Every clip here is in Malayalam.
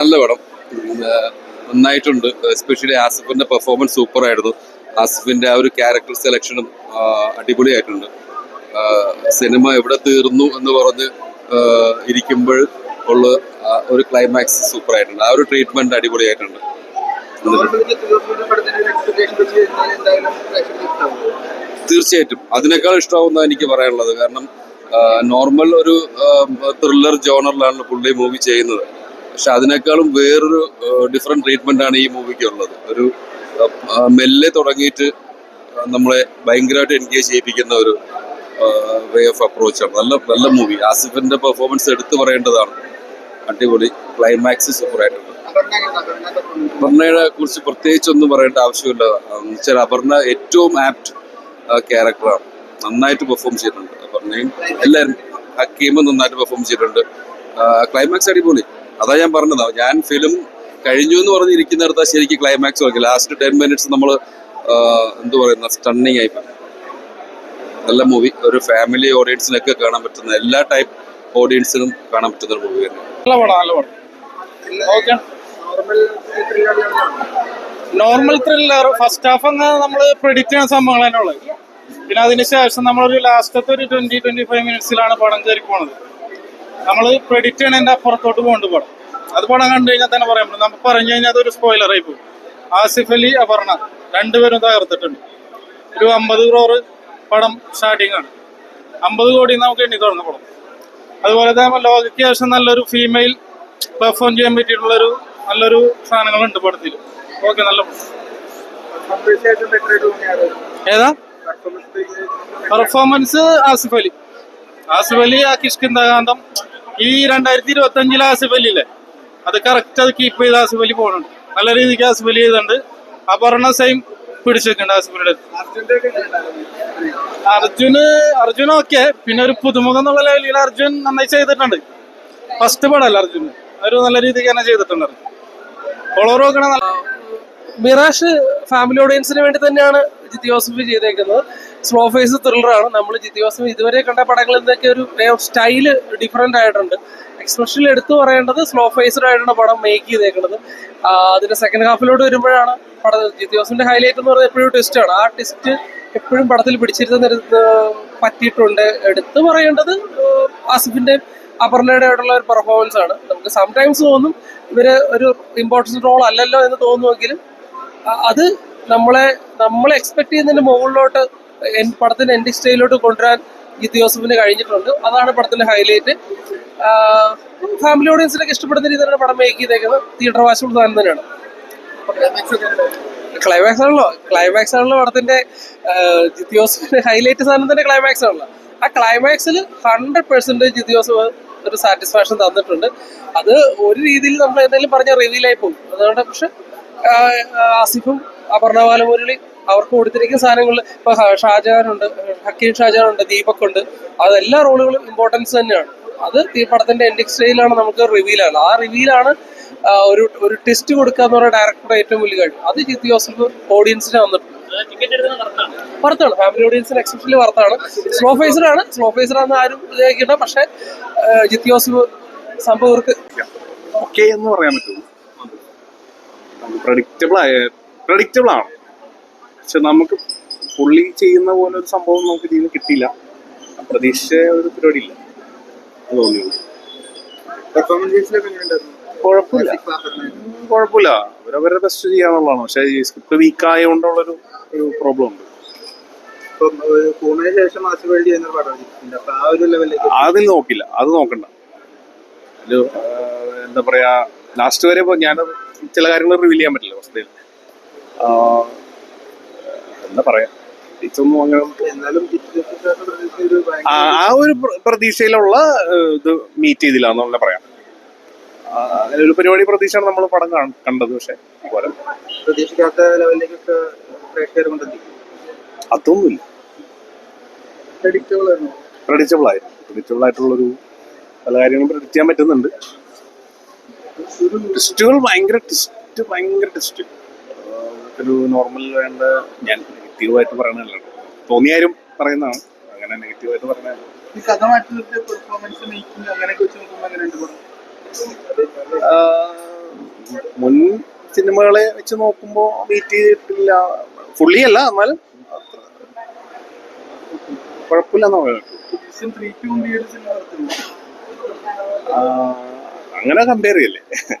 നല്ല പടം. നന്നായിട്ടുണ്ട്. എസ്പെഷ്യലി ആസിഫിന്റെ പെർഫോമൻസ് സൂപ്പർ ആയിരുന്നു. ആസിഫിന്റെ ആ ഒരു ക്യാരക്ടർ സെലക്ഷനും അടിപൊളിയായിട്ടുണ്ട്. സിനിമ എവിടെ തീർന്നു എന്ന് പറഞ്ഞ് ഇരിക്കുമ്പോൾ ഉള്ള ഒരു ക്ലൈമാക്സ് സൂപ്പർ ആയിട്ടുണ്ട്. ആ ഒരു ട്രീറ്റ്മെന്റ് അടിപൊളിയായിട്ടുണ്ട്. തീർച്ചയായിട്ടും. അതിനേക്കാൾ ഇഷ്ടമാവുന്ന എനിക്ക് പറയാനുള്ളത്. കാരണം നോർമൽ ഒരു ത്രില്ലർ ജോണറിലാണ് പുള്ളി മൂവി ചെയ്യുന്നത്. പക്ഷെ അതിനേക്കാളും വേറൊരു ഡിഫറെന്റ് ട്രീറ്റ്മെന്റ് ആണ് ഈ മൂവിക്ക് ഉള്ളത്. ഒരു മെല്ലെ തുടങ്ങിയിട്ട് നമ്മളെ ഭയങ്കരമായിട്ട് എൻഗേജ് ചെയ്യിപ്പിക്കുന്ന ഒരു വേ ഓഫ് അപ്രോച്ചാണ് നല്ല നല്ല മൂവി ആസിഫിന്റെ പെർഫോമൻസ് എടുത്തു പറയേണ്ടതാണ്. അടിപൊളി ക്ലൈമാക്സ് സൂപ്പർ ആയിട്ടുണ്ട് അപർണയെ കുറിച്ച് പ്രത്യേകിച്ച് ഒന്നും പറയേണ്ട ആവശ്യമില്ല. വെച്ചാൽ അപർണ ഏറ്റവും ആപ്റ്റ് ക്യാരക്ടറാണ് നന്നായിട്ട് പെർഫോം ചെയ്തിട്ടുണ്ട്. അപർണയും എല്ലാവരും ഹക്കീമും നന്നായിട്ട് പെർഫോം ചെയ്തിട്ടുണ്ട്. ക്ലൈമാക്സ് അടിപൊളി. അതാ ഞാൻ പറഞ്ഞത്. ഞാൻ ഫിലിം കഴിഞ്ഞു എന്ന് പറഞ്ഞിരിക്കുന്നിടത്താ ശരിക്കും ക്ലൈമാക്സ് നോക്കി ലാസ്റ്റ് ടെൻ മിനിറ്റ്സ് നമ്മൾ എന്തു പറയുന്ന സ്റ്റണ്ണിങ് ആയി നല്ല മൂവി ഒരു ഫാമിലി ഓഡിയൻസിനൊക്കെ കാണാൻ പറ്റുന്ന എല്ലാ ടൈപ്പ് ഓഡിയൻസിനും കാണാൻ പറ്റുന്ന ഒരു movie normal thriller first half അങ്ങ് നമ്മൾ പ്രെഡിക്റ്റ് ചെയ്യുന്ന സംഭവങ്ങൾ തന്നെ ഉള്ളത്. പിന്നെ അതിനുശേഷം നമ്മളൊരു ലാസ്റ്റത്തെ ഒരു ട്വന്റി ട്വന്റി ഫൈവ് മിനിറ്റ്സിലാണ് പടം കയറി പോണത്. നമ്മൾ പ്രെഡിക്റ്റ് ചെയ്യണതിന്റെ അപ്പുറത്തോട്ട് പോകുന്നുണ്ട് പടം അതുപോലെ പടം കണ്ടു കഴിഞ്ഞാൽ തന്നെ പറയാൻ പറ്റും. നമുക്ക് പറഞ്ഞു കഴിഞ്ഞാൽ അതൊരു സ്പോയിലറായി പോകും. ആസിഫ് അലി അപർണ രണ്ടുപേരും തകർത്തിട്ടുണ്ട്. ഒരു അമ്പത് ക്രോറ് പടം സ്റ്റാർട്ടിംഗ് ആണ്. അമ്പത് കോടി നമുക്ക് എണ്ണി തുടങ്ങുന്ന പടം. അതുപോലെ തന്നെ ലോകയ്ക്ക് ശേഷം നല്ലൊരു ഫീമെയിൽ പെർഫോം ചെയ്യാൻ പറ്റിയിട്ടുള്ളൊരു നല്ലൊരു സാധനങ്ങളുണ്ട് പടത്തിൽ ഓക്കെ നല്ല. ഏതാ? പെർഫോമൻസ് ആസിഫ് അലി. ആസിഫ് അലി ആ കിഷ്കിന്ദകാന്തം ഈ രണ്ടായിരത്തി ഇരുപത്തി അഞ്ചിലെ ആസിഫ് അലി ഇല്ലേ അത് കറക്റ്റ് അത് കീപ്പ് ചെയ്ത് ആസിഫ് അലി പോകുന്നുണ്ട് നല്ല രീതിക്ക് ആസിഫ് അലി ആ അപർണ സെയിം പിടിച്ചിട്ടുണ്ട് ആസിഫ് അലിയുടെ അർജുന് അർജുൻ ഓക്കെ പിന്നെ ഒരു പുതുമുഖം എന്നുള്ള ലെവലിൽ അർജുൻ നന്നായി ചെയ്തിട്ടുണ്ട്. ഫസ്റ്റ് പടമല്ല അർജുൻ ഒരു നല്ല രീതിക്ക് തന്നെ ചെയ്തിട്ടുണ്ട് അർജുൻ. ഫോളോവർ നോക്കണ മിറാഷ് ഫാമിലി ഓഡിയൻസിന് വേണ്ടി തന്നെയാണ് ജിത്തി ജോസഫ് ചെയ്തേക്കുന്നത്. സ്ലോ ഫേസ് ത്രില്ലറാണ് നമ്മൾ ജിത്തി ജോസഫ് ഇതുവരെ കണ്ട പടങ്ങളിൽ നിന്നൊക്കെ ഒരു സ്റ്റൈൽ ഡിഫറെന്റ് ആയിട്ടുണ്ട്. എക്സ്പ്രഷൻ എടുത്തു പറയേണ്ടത് സ്ലോ ഫേസ്ഡ് പടം മേക്ക് ചെയ്തേക്കുന്നത്. അതിന്റെ സെക്കൻഡ് ഹാഫിലോട്ട് വരുമ്പോഴാണ് പടം ജിത്തി ഹൈലൈറ്റ് എന്ന് പറയുന്നത് എപ്പോഴും ട്വിസ്റ്റാണ് ആ ട്വിസ്റ്റ് എപ്പോഴും പടത്തിൽ പിടിച്ചിരുന്ന പറ്റിയിട്ടുണ്ട്. എടുത്തു പറയേണ്ടത് ആസിഫിന്റെ അപർണയുടെ ഒരു പെർഫോമൻസ് ആണ്. നമുക്ക് സംടൈംസ് തോന്നും ഇവർ ഒരു ഇമ്പോർട്ടൻസ് റോൾ അല്ലല്ലോ എന്ന് തോന്നുമെങ്കിലും അത് നമ്മളെ നമ്മൾ എക്സ്പെക്ട് ചെയ്യുന്നതിന് മുകളിലോട്ട് പടത്തിന്റെ എൻഡിങ് സ്റ്റേജിലോട്ട് കൊണ്ടുവരാൻ ഗീത് ജോസഫിന് കഴിഞ്ഞിട്ടുണ്ട്. അതാണ് പടത്തിന്റെ ഹൈലൈറ്റ് ഫാമിലി ഓഡിയൻസിനൊക്കെ ഇഷ്ടപ്പെടുന്ന രീതിയിലാണ് പടം മേക്ക് ചെയ്തേക്കുന്നത് തിയേറ്റർ വാശുള്ള സാധനം തന്നെയാണ്. ക്ലൈമാക്സ് ആണല്ലോ. ക്ലൈമാക്സ് ആണല്ലോ പടത്തിന്റെ ജോസഫിന്റെ ഹൈലൈറ്റ് സാധനം തന്നെ ക്ലൈമാക്സ് ആണല്ലോ. ആ ക്ലൈമാക്സിൽ ഹൺഡ്രഡ് പെർസെന്റേജ് ജിത്ത് ജോസഫ് ഒരു സാറ്റിസ്ഫാക്ഷൻ തന്നിട്ടുണ്ട്. അത് ഒരു രീതിയിൽ നമ്മൾ എന്തെങ്കിലും പറഞ്ഞ റിവീലായി പോകും. അതുകൊണ്ട് പക്ഷെ ആസിഫും അപർണ ബാലമുരളി അവർക്ക് കൊടുത്തിരിക്കുന്ന സാധനങ്ങൾ ഇപ്പൊ ഷാജഹാനുണ്ട് ഹക്കീം ഷാജഹാനുണ്ട് ദീപക് ഉണ്ട് അതെല്ലാ റോളുകളും ഇമ്പോർട്ടൻസ് തന്നെയാണ്. അത് ഈ പടത്തിന്റെ എൻഡിങ് സ്റ്റേജിലാണ് നമുക്ക് റിവീലാണ് ആ റിവീലാണ് ഒരു ഒരു ടെസ്റ്റ് കൊടുക്കുക എന്ന് പറയുന്ന ഡയറക്ടറുടെ ഏറ്റവും വലിയ കാര്യം. അത് ജിത്ത് ജോസഫ് ഓഡിയൻസിന് വന്നിട്ടുണ്ട്. വർത്താണ് ഫാമിലി ഓഡിയൻസിന് എക്സ്പെഷ്യലി വർത്താണ് സ്ലോ ഫേസറാണ് സ്ലോ ഫേസറാന്ന് ആരും വിചാരിക്കണ്ട. പക്ഷെ ജിത്ത് ജോസഫ് സംഭവം എന്ന് പറയാൻ പറ്റുള്ളൂ പ്രഡിക്റ്റബിൾ ആയ പ്രഡിക്റ്റബിൾ ആണ്. പക്ഷെ നമുക്ക് പുള്ളി ചെയ്യുന്ന പോലെ ഒരു സംഭവം നമുക്ക് ഇതിൽ നിന്ന് കിട്ടിയില്ല. പ്രതീക്ഷിച്ച ഒരു പരിപാടി ഇല്ല. തോന്നിയുള്ളൂ കുഴപ്പമില്ല. കുഴപ്പമില്ല. അവരവരുടെ ബെസ്റ്റ് ചെയ്യാന്നുള്ളതാണ്. പക്ഷേ ഈ സ്ക്രിപ്റ്റ് വീക്ക് ആയതുകൊണ്ടുള്ളൊരു ഒരു പ്രോബ്ലം ഉണ്ട്. അതിൽ നോക്കില്ല. അത് നോക്കണ്ട. എന്താ പറയാ ലാസ്റ്റ് വരെ ഞാൻ ചില കാര്യങ്ങൾ റിവീൽ ചെയ്യാൻ പറ്റില്ല അവസ്ഥയിൽ എന്താ പറയാ? ഇതൊന്നും അങ്ങനെ ആ ഒരു പ്ര- പ്രതീക്ഷയിലുള്ള ഇത് മീറ്റ് ചെയ്തില്ല എന്നുള്ള പറയാം. അങ്ങനെ ഒരു പരിപാടി പ്രതീക്ഷയാണ് നമ്മൾ പടം കണ്ടത് പക്ഷെ പോലെ പ്രതീക്ഷിക്കാത്ത ലെവലിലേക്കൊക്കെ പ്രേക്ഷകർ കൊണ്ടെത്തിക്കും അതൊന്നുമില്ല. പ്രഡിക്റ്റബിൾ ആയിരുന്നു. പ്രഡിക്റ്റബിൾ ആയിരുന്നു. പ്രഡിക്റ്റബിൾ ആയിട്ടുള്ളൊരു പല കാര്യങ്ങളും പ്രഡിക്റ്റ് ചെയ്യാൻ പറ്റുന്നുണ്ട്. ടെസ്റ്റുകൾ ഭയങ്കര ടെസ്റ്റ് ഭയങ്കര ടെസ്റ്റ് ഒരു നോർമൽ വേണ്ട ഞാൻ നെഗറ്റീവായിട്ട് പറയണല്ലോ തോന്നിയ കാര്യം പറയുന്നതാണ്. അങ്ങനെ നെഗറ്റീവായിട്ട് പറഞ്ഞ ഈ പെർഫോമൻസ് മേക്കിംഗ് വെച്ച് നോക്കുമ്പോൾ രണ്ട് മുൻ സിനിമകളെ വെച്ച് നോക്കുമ്പോൾ മീറ്റ് ചെയ്തിട്ടില്ല. ഫുള്ളി അല്ല എന്നാലും കുഴപ്പമില്ലെന്ന് പറയുന്നത് അങ്ങനെ കമ്പയർ ചെയ്യല്ലേ?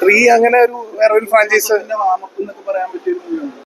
ത്രീ അങ്ങനെ ഒരു വേറെ ഒരു ഫ്രാഞ്ചൈസ് പറയാൻ പറ്റിയ